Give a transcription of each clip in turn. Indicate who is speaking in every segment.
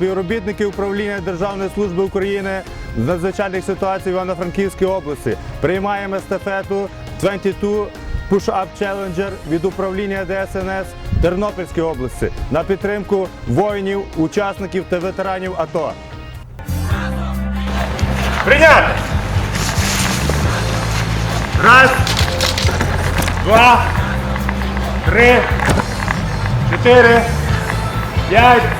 Speaker 1: Співробітники управління Державної служби України з надзвичайних ситуацій в Івано-Франківській області, приймаємо естафету 22 Push-Up Challenger від управління ДСНС Тернопільської області на підтримку воїнів, учасників та ветеранів АТО.
Speaker 2: Прийняти! Раз, два, три, чотири, п'ять,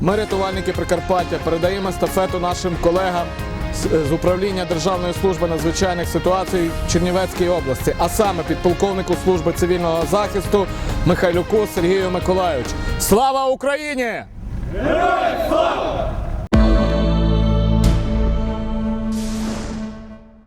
Speaker 3: Ми, рятувальники Прикарпаття, передаємо естафету нашим колегам з- з управління Державної служби надзвичайних ситуацій в Чернівецькій області, а саме підполковнику служби цивільного захисту Михайлюку Сергію Миколаївичу. Слава Україні! Героям слава!